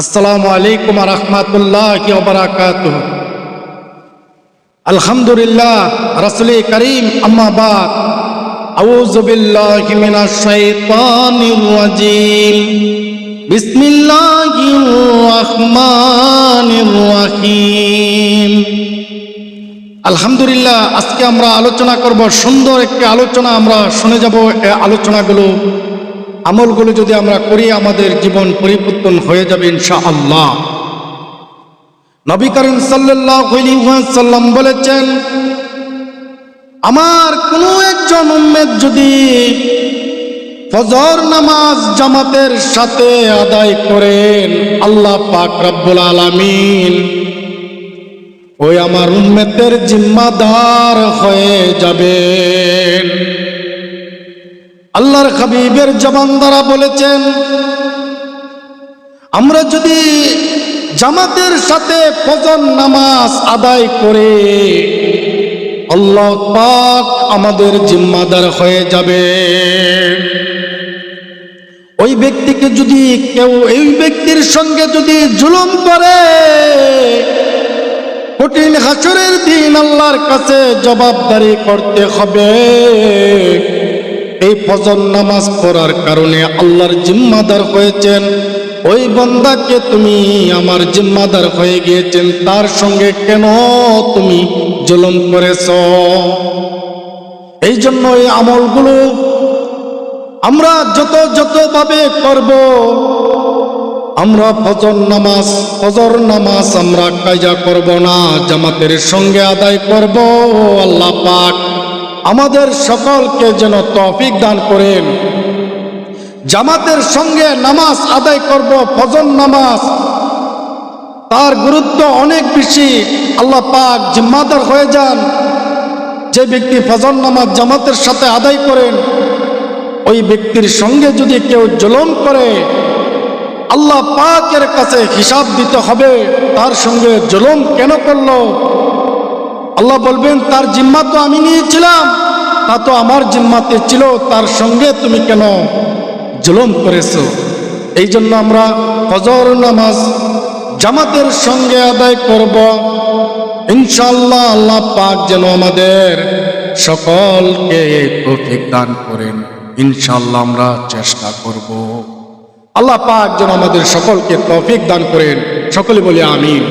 আসসালামু আলাইকুম রহমতুল্লাহ বারাকাত আলহামদুলিল্লাহ রসুল করিম আম্মাবাদ أعوذ بالله من الشيطان الرجيم بسم الله الرحمن الرحيم আলহামদুলিল্লাহ আজকে আমরা আলোচনা করব সুন্দর একটি আলোচনা আমরা শুনে যাব এই আলোচনাগুলো আমলগুলো যদি আমরা করি, আমাদের জীবন পরিবর্তন হয়ে যাবে ইনশা আল্লাহ নবী করিম সাল্লাম বলেছেন, আমার কোনো একজন উম্মেদ যদি ফজর নামাজ জামাতের সাথে আদায় করেন, আল্লাহ পাক রব্বুল আলামিন, ওই আমার উম্মেদের জিম্মাদার হয়ে যাবেন। আল্লাহর হাবিবের জবান দ্বারা বলেছেন, আমরা যদি জামাতের সাথে ফজর নামাজ আদায় করে আল্লাহ পাক আমাদের জিম্মাদার হয়ে যাবে। ওই ব্যক্তিকে যদি কেউ, এই ব্যক্তির সঙ্গে যদি জুলুম করে, কঠিন হাসরের দিন আল্লাহর কাছে জবাবদারি করতে হবে। এই ফজর নামাজ পড়ার কারণে আল্লাহর জিম্মাদার হয়েছেন। ওই বন্দাকে তুমি আমার জিম্মাদার হয়ে গিয়েছেন, তার সঙ্গে কেন তুমি জুলুম করেছ? এই জন্য এই আমলগুলো আমরা যত যতভাবে করব, আমরা ফজর নামাজ ফজর নামাজ আমরা কাজা করব না, জামাতের সঙ্গে আদায় করব, আল্লাহ পাক আমাদের সকলকে যেন তৌফিক দান করেন। জামাতের সঙ্গে নামাজ আদায় করব, ফজর নামাজ। তার গুরুত্ব অনেক বেশি। আল্লাহ পাক জিম্মাদার হয়ে যান। যে ব্যক্তি ফজর নামাজ জামাতের সাথে আদায় করেন, ওই ব্যক্তির সঙ্গে যদি কেউ জুলুম করে, আল্লাহ পাকের কাছে হিসাব দিতে হবে। তার সঙ্গে জুলুম কেন করল? আল্লাহ বলবেন, তার জিম্মা তো আমি নিয়েছিলাম, তা তো আমার জিম্মাতে ছিল, তার সঙ্গে তুমি কেন জুলুম করেছ? এই জন্য আমরা ফজর নামাজ জামাতের সঙ্গে আদায় করব। ইনশাল্লাহ আল্লাহ পাক যেন আমাদের সকলকে তৌফিক দান করেন। ইনশাল্লাহ আমরা চেষ্টা করব। আল্লাহ পাক যেন আমাদের সকলকে তৌফিক দান করেন। সকলে বলে আমিন।